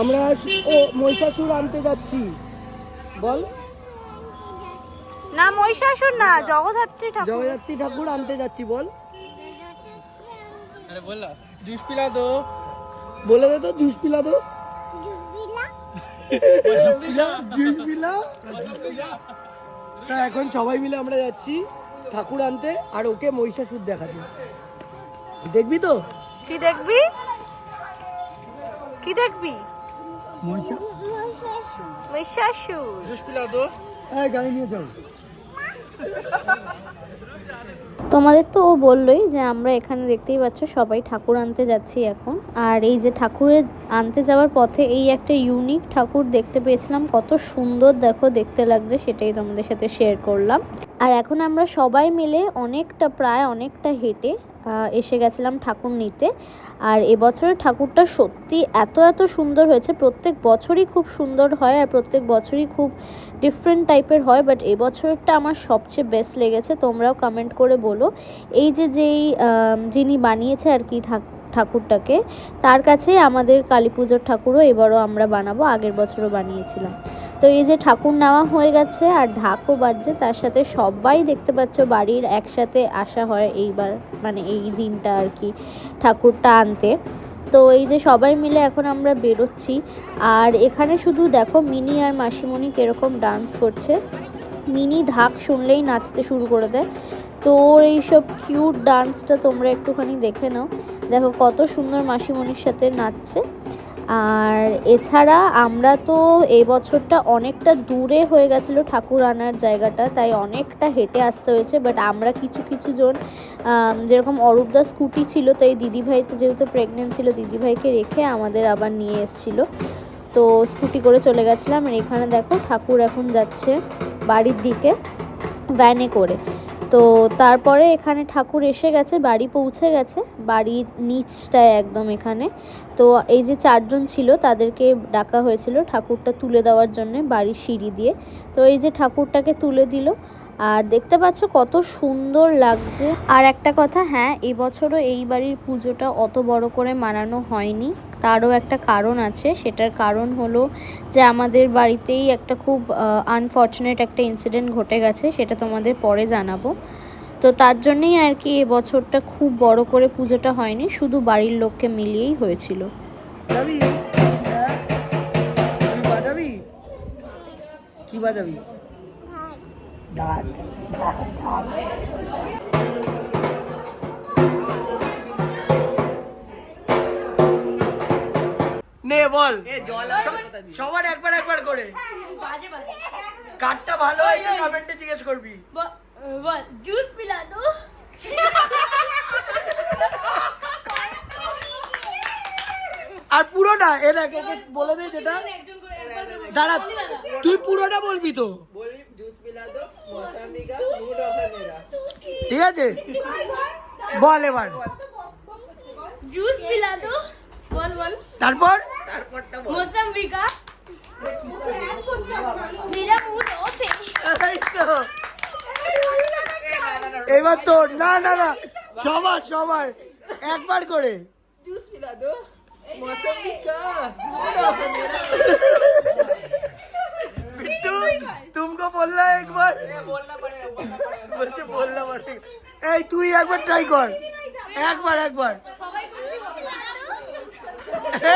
আমরা ও মহিষাসুর আনতে যাচ্ছি। বল। না মহিষাসুর না জগদ্ধাত্রী ঠাকুর। জগদ্ধাত্রী ঠাকুর আনতে যাচ্ছি বল। আরে বল জুস পিলা দো বলে দে তো জুস পিলা দো জুস পিলা। তা এখন সবাই মিলে আমরা যাচ্ছি ঠাকুর আনতে আর ওকে মহিষাসুর দেখাতে। দেখবি তো? কি দেখবি? কি দেখবি? তোমাদের তো ও বললোই যে আমরা এখানে দেখতেই পাচ্ছ সবাই ঠাকুর আনতে যাচ্ছি এখন। আর এই যে ঠাকুরের আনতে যাওয়ার পথে এই একটা ইউনিক ঠাকুর দেখতে পেয়েছিলাম। কত সুন্দর দেখো দেখতে লাগছে সেটাই তোমাদের সাথে শেয়ার করলাম। আর এখন আমরা সবাই মিলে অনেকটা প্রায় অনেকটা হেঁটে এসে গেছিলাম ঠাকুর নিতে। আর এবছরের ঠাকুরটা সত্যি এত এত সুন্দর হয়েছে। প্রত্যেক বছরই খুব সুন্দর হয় আর প্রত্যেক বছরই খুব ডিফারেন্ট টাইপের হয় বাট এবছরেরটা আমার সবচেয়ে বেস্ট লেগেছে। তোমরাও কমেন্ট করে বলো। এই যে, যেই যিনি বানিয়েছে আর কি ঠাক- ঠাকুরটাকে, তার কাছেই আমাদের কালী পুজোর ঠাকুরও এবারও আমরা বানাবো। আগের বছরও বানিয়েছিলাম। তো এই যে ঠাকুর নেওয়া হয়ে গেছে আর ঢাকও বাজছে, তার সাথে সবাই দেখতে পাচ্ছ বাড়ির একসাথে আসা হয় এইবার মানে এই দিনটা আর কি, ঠাকুরটা আনতে। তো এই যে সবাই মিলে এখন আমরা বেরোচ্ছি। আর এখানে শুধু দেখো মিনি আর মাসিমণি কীরকম ডান্স করছে। মিনি ঢাক শুনলেই নাচতে শুরু করে দেয়। তো ওর এইসব কিউট ডান্সটা তোমরা একটুখানি দেখে নাও। দেখো কত সুন্দর মাসিমণির সাথে নাচছে। আর এছাড়া আমরা তো এই বছরটা অনেকটা দূরে হয়ে গেছিল ঠাকুর আনার জায়গাটা, তাই অনেকটা হেঁটে আসতে হয়েছে বাট আমরা কিছু কিছু জন যেরকম অরূপদা স্কুটি ছিল, তাই দিদিভাই তো যেহেতু প্রেগনেন্ট ছিল, দিদিভাইকে রেখে আমাদের আবার নিয়ে এসেছিল। তো স্কুটি করে চলে গেছিলাম, আর এখানে দেখো ঠাকুর এখন যাচ্ছে বাড়ির দিকে ভ্যানে করে। তো তারপরে এখানে ঠাকুর এসে গেছে, বাড়ি পৌঁছে গেছে। বাড়ির নিচটায় একদম এখানে। তো এই যে চারজন ছিল, তাদেরকে ডাকা হয়েছিল ঠাকুরটা তুলে দেওয়ার জন্য বাড়ির সিঁড়ি দিয়ে। তো এই যে ঠাকুরটাকে তুলে দিল। আর দেখতে পাচ্ছ কত সুন্দর লাগছে। আর একটা কথা হ্যাঁ এবছরও এই বাড়ির পুজোটা অত বড় করে মানানো হয়নি। তারও একটা কারণ আছে। সেটার কারণ হলো যে আমাদের বাড়িতেই একটা খুব আনফর্চুনেট একটা ইনসিডেন্ট ঘটে গেছে সেটা তোমাদের পরে জানাব। তো তার জন্যেই আর কি এবছরটা খুব বড় করে পুজোটা হয়নি শুধু বাড়ির লোককে মিলিয়েই হয়েছিল। হ্যাঁ? কি বাজাবি? নে বল। সবার একবার একবার করে। হ্যাঁ, কাঠটা ভালো হয় হয়েছে কমেন্টে জিজ্ঞেস করবি। বল জুস পিলা দো আর পুরোটা এ দেখ ওকে বলে দে যেটা। দাঁড়া তুই পুরোটা বলবি তো। ঠিক আছে? বল এবার। জুস পিলা দো বল বল। তারপর? मौसम्बी का मेरा मूड ऑफ है এই তো। এবার তোর না না না সবার সবার একবার করে बिट्टू तुमको बोलना है एक बार बोलना पड़ेगा বলছে बोलना पड़ेगा এই তুই একবার ট্রাই কর একবার একবার এ,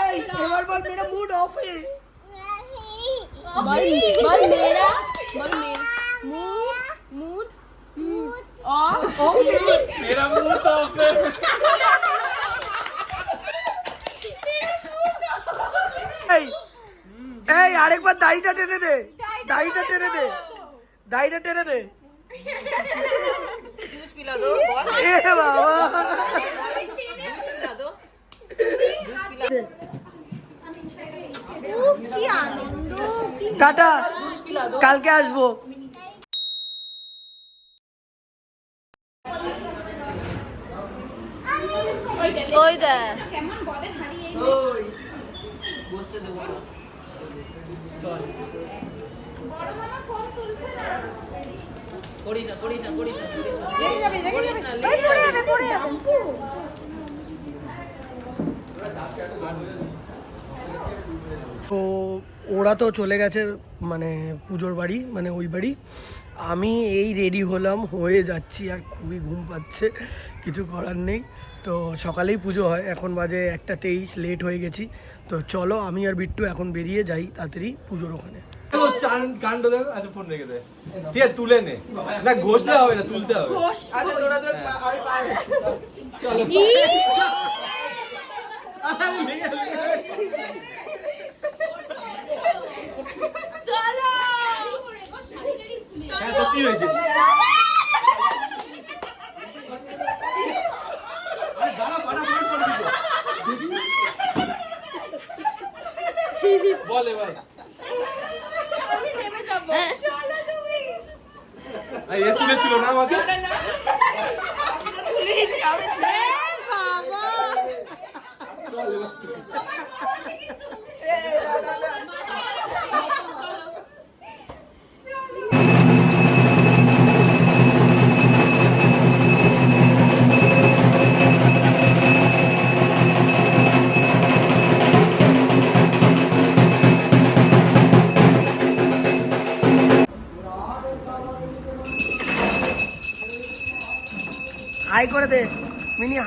এই এবার মুড অফ হে মুড মুড অফ মেরা মুড অফ হে এই আরেকবার দাড়িটা টেনে দে। দাড়িটা টেনে দে। দাড়িটা টেনে দে। বাবা। জুস পিলা দো। টাটা কালকে আসব। ওই দেখ। তো ওরা তো চলে গেছে মানে পুজোর বাড়ি মানে ওই বাড়ি। আমি এই রেডি হলাম হয়ে যাচ্ছি আর খুবই ঘুম পাচ্ছে কিছু করার নেই। তো সকালেই পুজো হয় এখন বাজে একটা তেইশ লেট হয়ে গেছি। তো চলো আমি আর বিট্টু এখন বেরিয়ে যাই তাড়াতাড়ি পুজোর ওখানে। কাণ্ড দেখো আচ্ছা ফোন রেখে দে। ঠিক আছে তুলে নে। না ঘষলে হবে না তুলতে হবে। হ্যাঁ সত্যি হয়েছে আরে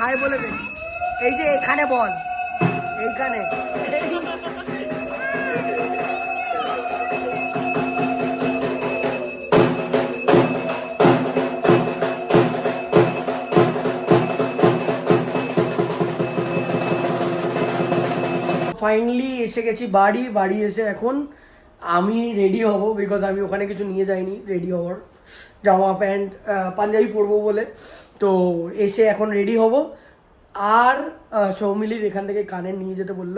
হাই বলে দে। এই যে এখানে বল। এইখানে। ফাইনালি এসে গেছি বাড়ি। বাড়ি এসে এখন আমি রেডি হব বিকজ আমি ওখানে কিছু নিয়ে যাইনি রেডি হওয়ার। জামা প্যান্ট পাঞ্জাবি পরবো বলে। তো এসে এখন রেডি হব। আর সৌমিলির এখান থেকে কানের নিয়ে যেতে বলল।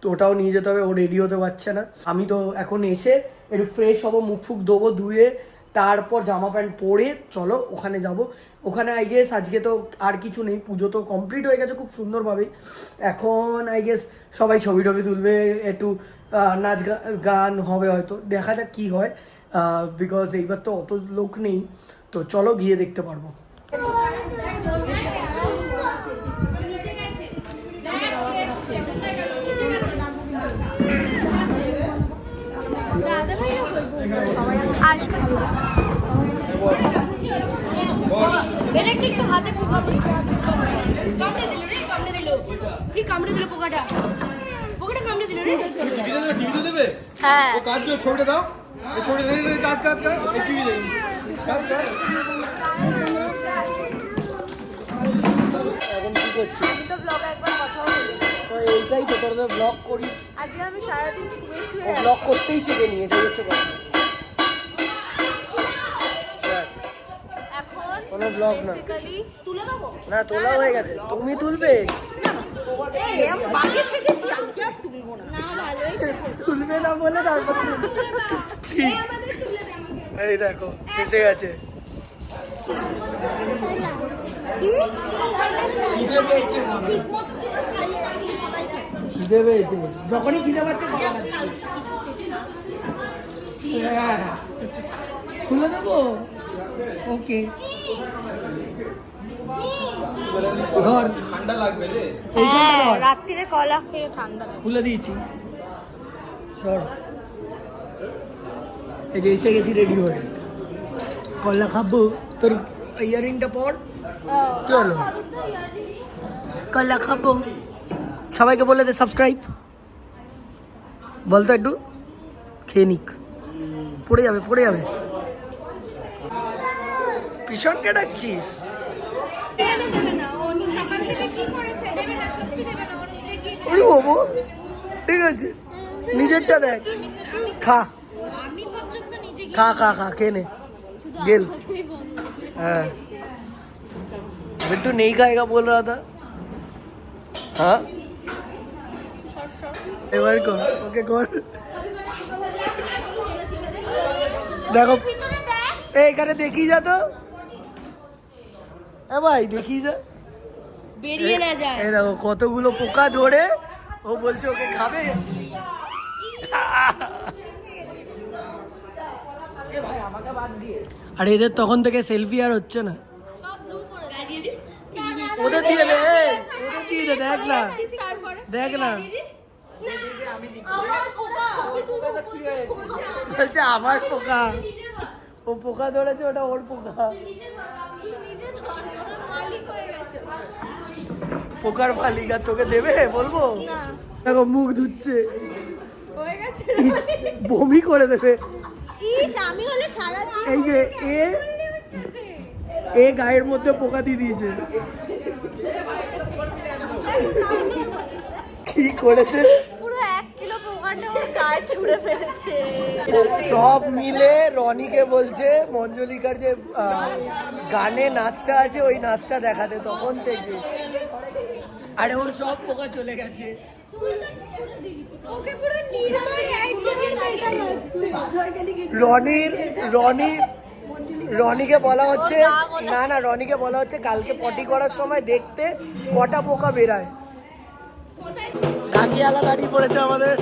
তো ওটাও নিয়ে যেতে হবে, ও রেডি হতে পারছে না। আমি তো এখন এসে একটু ফ্রেশ হব, মুখ ফুক দেবো ধুয়ে, তারপর জামা প্যান্ট পরে চলো, ওখানে যাব। ওখানে আই গেস আজকে তো আর কিছু নেই, পুজো তো কমপ্লিট হয়ে গেছে খুব সুন্দরভাবেই এখন আই গেস সবাই ছবি টবি তুলবে, একটু নাচ গান হবে হয়তো, দেখা যাক কী হয়। বিকজ এইবার তো অত লোক নেই তো চলো গিয়ে দেখতে পারব। হাতে পোকা কামড়ে দিল রে? কামড়ে দিল। কি কামড়ে দিল পোকাটা পোকাটা কামড়ে দিল রে টিভিতে দেবে? টিভিতে দেবে হ্যাঁ। ও কাজ ছবিটা দাও। এখন কী করছিস? তো ব্লগে একবার কথা হলো তো এইটাই তো তোর ব্লগ করিস। আজকে আমি সারাদিন শুয়ে শুয়ে ব্লগ করতেই শিখেনি এটাই হচ্ছে কথা। এখন কোনো ব্লগ না। তুলে দেবো? না তোলা হয়ে গেছে। তুমি তুলবে? তুলবো না। না ভালোই তুলবে না বলে তারপর তুলবে। এই দেখো এসে গেছে। খিদে পেয়েছে যখনই খিদে পাচ্ছে বাবা খাচ্ছে। হ্যাঁ। খুলে দেবো? ওকে। ঠান্ডা লাগবে রে। হ্যাঁ। রাত্রিরে কলা খেয়ে ঠান্ডা খুলে দিয়েছি। সর। এই যে এসে গেছি রেডি হয়ে। কলা খাব। তোর ইয়ারিংটা পর। কি হলো কলা খাব। সবাইকে বলে দে সাবস্ক্রাইব বলতো একটু। খেয়ে নিক। পড়ে যাবে পড়ে যাবে। ভীষণকে ডাকছিস? ঠিক আছে। নিজেরটা দেখ। খা। খা খা খা খেয়ে নে गेल हाँ बिट्टू नहीं खाएगा बोल रहा था हाँ এবার কর ওকে কর দেখো এই এখানে দেখি যা তো এ ভাই দেখি যা বেরিয়ে না যায় এই দেখো কতগুলো পোকা ধরে ও বলছে ওকে খাবে আর এদের তখন থেকে সেলফি আর হচ্ছে না। ওদের দিয়ে দে ওদের দিয়ে দে দেখ না। দেখ না। বলছে আমার পোকা। ও পোকা ধরেছে ওটা ওর পোকা। পোকার মালিক আর তোকে দেবে বলব? দেখো মুখ ধুচ্ছে। বমি করে দেবে। এই যে এ এ গায়ের মধ্যে পোকা দিয়ে দিয়েছে। কি করেছে? সব মিলে রনিকে বলছে মঞ্জলিকার যে গানে নাচটা আছে ওই নাচটা দেখাতে তখন থেকে। আরে ওর সব পোকা চলে গেছে। রনির, রনি, রনিকে বলা হচ্ছে, না না, রনিকে বলা হচ্ছে কালকে পটি করার সময় দেখতে কটা পোকা বেরায়। ঢাকিয়ালা দাঁড়িয়ে পড়েছে আমাদের।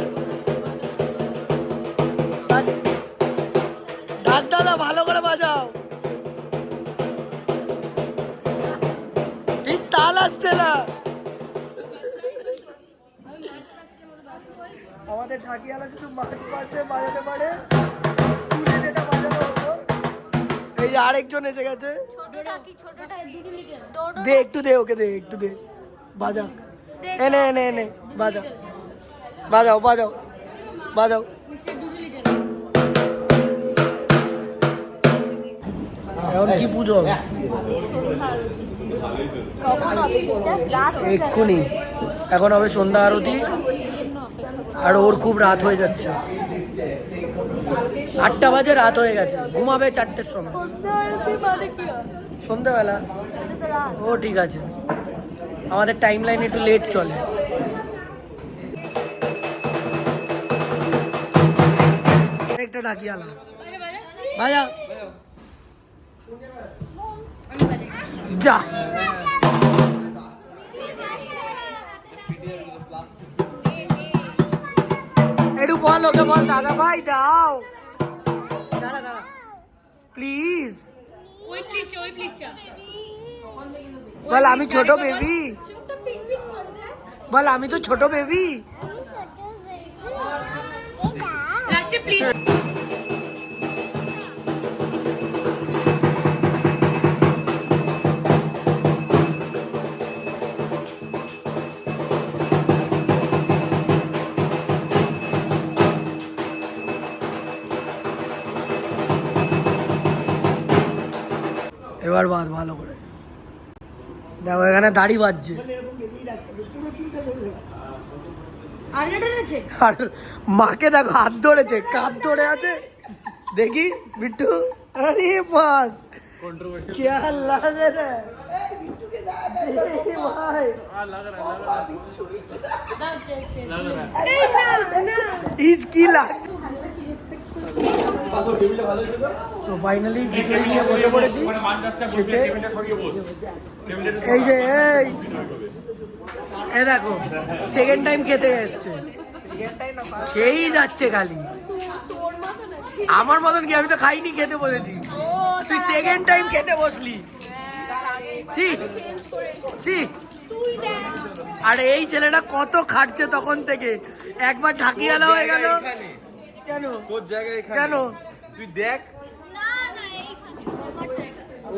দাদা, ভালো করে বাজাও। তাল আসছে না। আমাদের ঢাকিয়ালা শুধু মাঠ পাশে বাজাতে পারে। স্কুলে যেটা বাজানো হতো। এই যে আরেকজন এসে গেছে। ছোটটা কি ছোটটা কি দে একটু দে ওকে দে একটু দে। বাজাক এনে এনে এনে। বাজাও। বাজাও বাজাও। বাজাও। এখন কি পুজো হবে? এক্ষুনি। এখন হবে সন্ধ্যা আরতি। আর ওর খুব রাত হয়ে যাচ্ছে। আটটা বাজে রাত হয়ে গেছে। ঘুমাবে চারটের সময়। সন্ধ্যাবেলা? ও, ঠিক আছে। আমাদের টাইম লাইন একটু লেট চলে। একটা ডাকি আলা। বাজা যা। বল ওকে বল দাদা ভাই দাও দাঁড়া দাঁড়া প্লিজ ওই প্লিজ ওই প্লিজটা বল আমি ছোট বেবি বল আমি তো ছোট বেবি লাস্টে প্লিজ এবার বাদ ভালো করে দেখো এখানে দাড়ি বাজছে আর এটা আছে আর মাকে দেখো হাত ধরেছে কাঁধ ধরে আছে দেখি বিট্টু আরে বাস क्या लग रहा है ए भाई इसकी लाग তো ফাইনালি খিচুড়ি বসে পড়েছি। এই যে, এই। দেখো সেকেন্ড টাইম খেতে এসছে। সেই যাচ্ছে খালি। আমার মতন কি, আমি তো খাইনি খেতে বলেছি। তুই সেকেন্ড টাইম খেতে বসলি। ছি ছি। আর, এই ছেলেটা কত খাটছে তখন থেকে। একবার ঢাকিয়ালা হয়ে গেল। কেন? তোর জায়গা এখানে? কেন? তুই দেখ।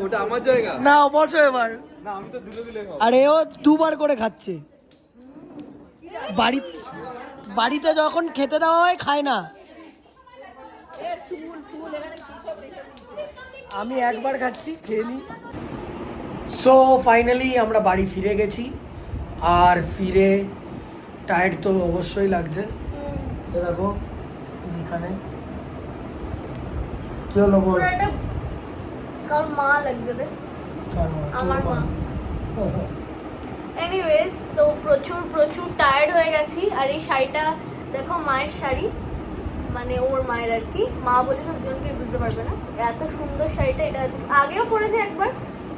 ওটা আমার জায়গা? না বসো এবার। না আমি তো দুটো দিলে আরে ও দুবার করে খাচ্ছে। বাড়ি বাড়িতে যখন খেতে দেওয়া হয় খায় না। আমি একবার খাচ্ছি খেয়ে নি। সো ফাইনালি আমরা বাড়ি ফিরে গেছি। আর ফিরে টায়ার্ড তো অবশ্যই লাগছে। এ দেখো। এখানে। কি হলো বল? কারণ মা লাগছে রে কার? আমার। মা। এনিওয়েজ তো প্রচুর প্রচুর টায়ার্ড হয়ে গেছি। আর এই শাড়িটা দেখো মায়ের শাড়ি। মানে ওর মায়ের আর কি। মা বলে তো দুজনকে বুঝতে পারবে না। এত সুন্দর শাড়িটা এটা আগেও পরেছে একবার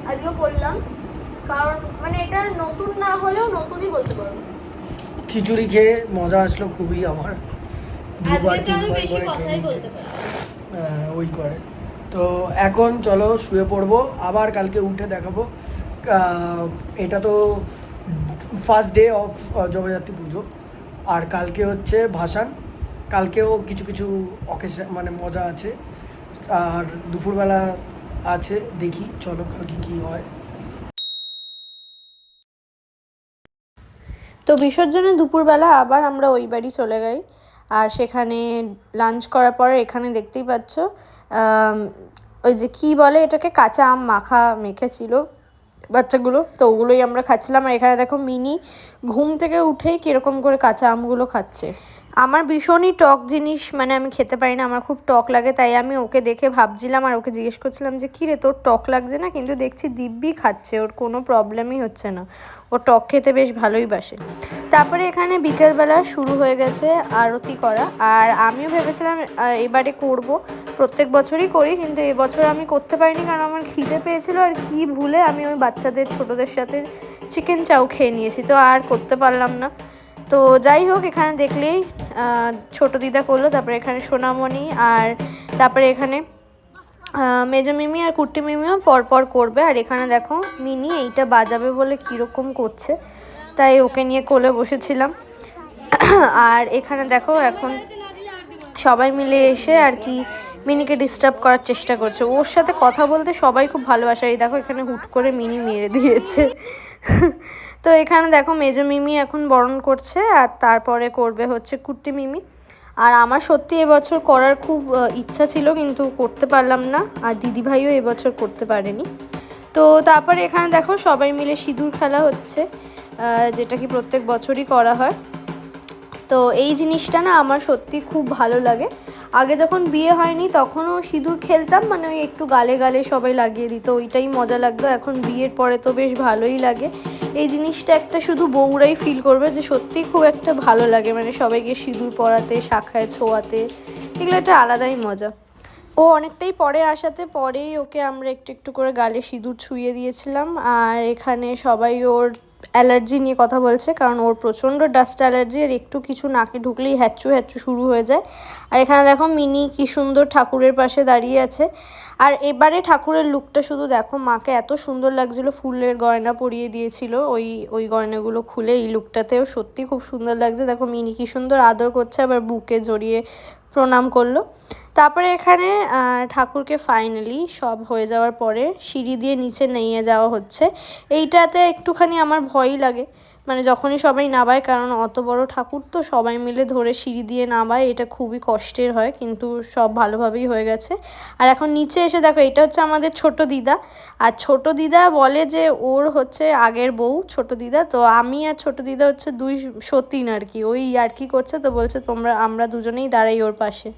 আজকেও পরলাম। কারণ মানে এটা নতুন না হলেও নতুনই বলতে পারব খিচুড়ি খেয়ে মজা আসলো খুবই আমার। দুবার তিনবার করে খেয়ে আহ, ওই করে। তো এখন চলো শুয়ে পড়ব আবার কালকে উঠে দেখাবো। এটা তো ফার্স্ট ডে অফ জগদ্ধাত্রী পুজো। আর কালকে হচ্ছে ভাসান। কালকেও কিছু কিছু অকেশন মানে মজা আছে। আর দুপুরবেলা আছে দেখি চলো কালকে কি হয়। তো বিসর্জনের দুপুরবেলা আবার আমরা ওই বাড়ি চলে যাই আর সেখানে লাঞ্চ করার পরে এখানে দেখতেই পাচ্ছ ওই যে কি বলে এটাকে, কাঁচা আম মাখা মেখেছিল বাচ্চাগুলো, তো ওগুলোই আমরা খাচ্ছিলাম। আর এখানে দেখো মিনি ঘুম থেকে উঠেই কীরকম করে কাঁচা আমগুলো খাচ্ছে। আমার ভীষণই টক জিনিস মানে আমি খেতে পারি না, আমার খুব টক লাগে, তাই আমি ওকে দেখে ভাবছিলাম আর ওকে জিজ্ঞেস করছিলাম যে কী রে তোর টক লাগছে না? কিন্তু দেখছি দিব্যি খাচ্ছে, ওর কোনো প্রবলেমই হচ্ছে না, ও টক খেতে বেশ ভালোই বাসে। তারপরে এখানে বিকেলবেলা শুরু হয়ে গেছে আরতি করা, আর আমিও ভেবেছিলাম এবারে করব, প্রত্যেক বছরই করি, কিন্তু এবছর আমি করতে পারিনি, কারণ আমার খিদে পেয়েছিল, আর কি ভুলে আমি ওই বাচ্চাদের, ছোটদের সাথে চিকেন চাউ খেয়ে নিয়েছি, তো আর করতে পারলাম না। তো যাই হোক, এখানে দেখলেই ছোট দিদা করল, তারপরে এখানে সোনামণি আর তারপরে এখানে মেজো মিমি আর কুট্টি মিমিও পরপর করবে। আর এখানে দেখো, মিনি এইটা বাজাবে বলে কীরকম করছে, তাই ওকে নিয়ে কোলে বসেছিলাম। আর এখানে দেখো, এখন সবাই মিলে এসে আর কি মিনিকে ডিস্টার্ব করার চেষ্টা করছে। ওর সাথে কথা বলতে সবাই খুব ভালোবাসে। এই দেখো, এখানে হুট করে মিনি মেরে দিয়েছে। তো এখানে দেখো মেজো মিমি এখন বরণ করছে আর তারপরে করবে হচ্ছে কুট্টি মিমি। আর আমার সত্যি এবছর করার খুব ইচ্ছা ছিল কিন্তু করতে পারলাম না আর দিদিভাইও এবছর করতে পারেনি। তো তারপরে এখানে দেখো সবাই মিলে সিঁদুর খেলা হচ্ছে যেটা কি প্রত্যেক বছরই করা হয়। তো এই জিনিসটা না আমার সত্যি খুব ভালো লাগে। আগে যখন বিয়ে হয়নি, তখনও সিঁদুর খেলতাম মানে ওই একটু গালে গালে সবাই লাগিয়ে দিত, ওইটাই মজা লাগতো। এখন বিয়ের পরে তো বেশ ভালোই লাগে। এই জিনিসটা একটা শুধু বউরাই ফিল করবে যে সত্যিই খুব একটা ভালো লাগে মানে সবাইকে সিঁদুর পরাতে, শাখায় ছোঁয়াতে, এগুলো একটা আলাদাই মজা। ও অনেকটাই পরে আসাতে পরেই ওকে আমরা একটু একটু করে গালে সিঁদুর ছুঁয়ে দিয়েছিলাম, আর এখানে সবাই ওর অ্যালার্জি নিয়ে কথা বলছে, কারণ ওর প্রচণ্ড ডাস্ট অ্যালার্জি আর একটু কিছু নাকে ঢুকলেই হ্যাচ্চু হ্যাচ্চু শুরু হয়ে যায়। আর এখানে দেখো মিনি কি সুন্দর ঠাকুরের পাশে দাঁড়িয়ে আছে। আর এবারে ঠাকুরের লুকটা শুধু দেখো, মাকে এত সুন্দর লাগছিল, ফুলের গয়না পরিয়ে দিয়েছিল, ওই ওই গয়নাগুলো খুলে এই লুকটাতেও সত্যি খুব সুন্দর লাগছে। দেখো মিনি কি সুন্দর আদর করছে, আবার বুকে জড়িয়ে প্রণাম করল। তারপরে এখানে ঠাকুরকে ফাইনালি সব হয়ে যাওয়ার পরে সিঁড়ি দিয়ে নিচে নিয়ে যাওয়া হচ্ছে। এইটাতে একটুখানি আমার ভয়ই লাগে। মানে যখনই সবাই নামায়, কারণ অত বড় ঠাকুর তো সবাই মিলে ধরে সিঁড়ি দিয়ে নামায়, এটা খুবই কষ্টের হয়, কিন্তু সব ভালোভাবেই হয়ে গেছে। আর এখন নিচে এসে দেখো, এটা হচ্ছে আমাদের ছোট দিদা। আর ছোট দিদা বলে যে ওর হচ্ছে আগের বউ, ছোট দিদা। তো আমি আর ছোট দিদা হচ্ছে দুই সতীন আর কি। ওই আর কি করছে তো বলছে, তোমরা, আমরা দুজনেই দাঁড়াই ওর পাশে।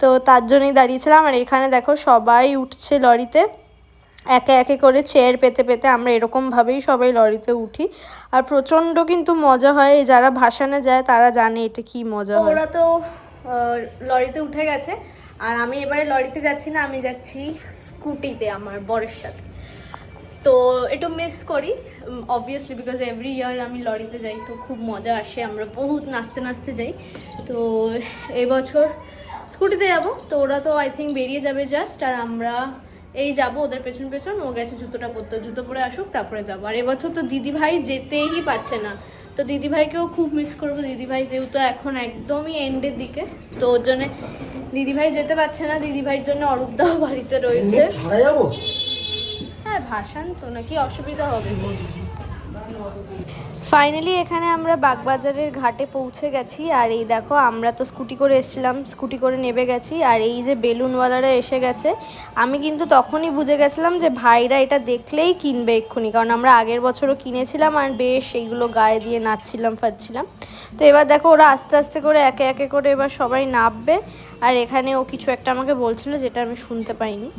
তো তার জন্যই দাঁড়িয়েছিলাম। আর এখানে দেখো সবাই উঠছে লরিতে। একে একে করে চেয়ার পেতে পেতে আমরা এরকমভাবেই সবাই লরিতে উঠি। আর প্রচণ্ড কিন্তু মজা হয়। যারা ভাসানে যায় তারা জানে এটা কি মজা হয়। ওরা তো লরিতে উঠে গেছে। আর আমি এবারে লরিতে যাচ্ছি না, আমি যাচ্ছি স্কুটিতে আমার বরের সাথে। তো একটু মিস করি অবভিয়াসলি বিকজ এভরি ইয়ার আমি লরিতে যাই তো খুব মজা আসে। আমরা বহুত নাচতে নাচতে যাই। তো এবছর স্কুটিতে যাব। তো ওরা তো আই থিঙ্ক বেরিয়ে যাবে জাস্ট আর আমরা এই যাব ওদের পেছন পেছন। ও গেছে জুতোটা পরতে। জুতো পরে আসুক তারপরে যাব। আর এবছর তো দিদিভাই যেতেই পারছে না। তো দিদিভাইকেও খুব মিস করব। দিদিভাই যেহেতু এখন একদমই এন্ডের দিকে তো ওর জন্য দিদিভাই যেতে পারছে না। দিদিভাইয়ের জন্য অরূপদাও বাড়িতে রয়েছে। হ্যাঁ ভাসান তো নাকি অসুবিধা হবে। ফাইনালি এখানে আমরা বাগবাজারের ঘাটে পৌঁছে গেছি। আর এই দেখো, আমরা তো স্কুটি করে এসেছিলাম, স্কুটি করে নেবে গেছি। আর এই যে বেলুনওয়ালারা এসে গেছে, আমি কিন্তু তখনই বুঝে গেছিলাম যে ভাইরা এটা দেখলেই কিনবে এক্ষুনি। কারণ আমরা আগের বছরও কিনেছিলাম আর বেশ এইগুলো গায়ে দিয়ে নাচছিলাম ফাচ্ছিলাম তো এবার দেখো, ওরা আস্তে আস্তে করে একে একে করে এবার সবাই নামবে। আর এখানে ও কিছু একটা আমাকে বলছিল, যেটা আমি শুনতে পাইনি।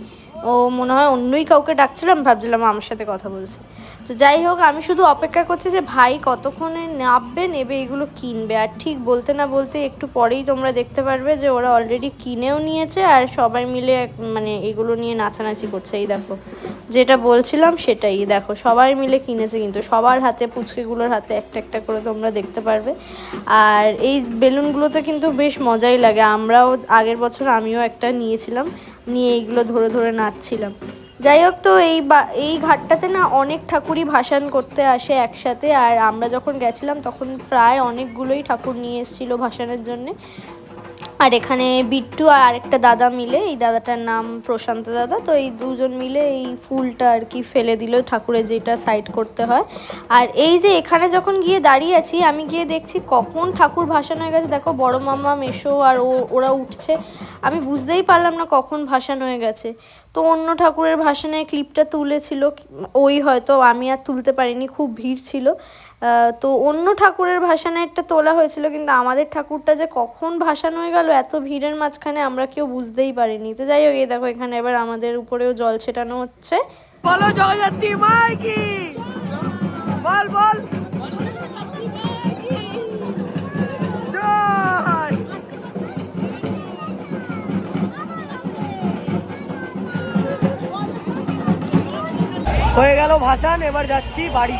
ও মনে হয় অন্যই কাউকে ডাকছিলাম ভাবছিলাম আমার সাথে কথা বলছে। তো যাই হোক, আমি শুধু অপেক্ষা করছি যে ভাই কতক্ষণে নামবে, নেবে, এগুলো কিনবে। আর ঠিক বলতে না বলতে একটু পরেই তোমরা দেখতে পারবে যে ওরা অলরেডি কিনেও নিয়েছে আর সবাই মিলে মানে এগুলো নিয়ে নাচানাচি করছে। এই দেখো, যেটা বলছিলাম সেটাই। দেখো, সবাই মিলে কিনেছে কিন্তু সবার হাতে, পুচকেগুলোর হাতে একটা একটা করে তোমরা দেখতে পারবে। আর এই বেলুনগুলোতে কিন্তু বেশ মজাই লাগে। আমরাও আগের বছর আমিও একটা নিয়েছিলাম। নিয়ে এইগুলো ধরে ধরে নাচছিলাম। যাই হোক তো এই বা, এই ঘাটটাতে না অনেক ঠাকুরই ভাসান করতে আসে একসাথে। আর আমরা যখন গেছিলাম তখন প্রায় অনেকগুলোই ঠাকুর নিয়ে এসেছিল ভাসানের জন্যে। আর এখানে বিট্টু আর আরেকটা দাদা মিলে, এই দাদাটার নাম প্রশান্ত দাদা, তো এই দুজন মিলে এই ফুলটা আর কি ফেলে দিল ঠাকুরের যেটা সাইড করতে হয়। আর এই যে এখানে যখন গিয়ে দাঁড়িয়ে আছি, আমি গিয়ে দেখছি কখন ঠাকুর ভাসান হয়ে গেছে। দেখো, বড় মামা মেশো আর ও, ওরা উঠছে। আমি বুঝতেই পারলাম না কখন ভাসান হয়ে গেছে। তো অন্য ঠাকুরের ভাসানের ক্লিপটা তুলেছিল, ওই হয়তো আমি আর তুলতে পারিনি, খুব ভিড় ছিল। তো অন্য ঠাকুরের ভাসানেরটা তোলা হয়েছিল, কিন্তু আমাদের ঠাকুরটা যে কখন ভাসান হয়ে গেল, এত ভিড়ের মাঝখানে আমরা কেউ বুঝতেই পারিনি। তো যাই হোক, এই দেখো, এখানে এবার আমাদের উপরেও জল ছেটানো হচ্ছে। বলো কি? বল বল। হয়ে গেল ভাসান এবার যাচ্ছি বাড়ি।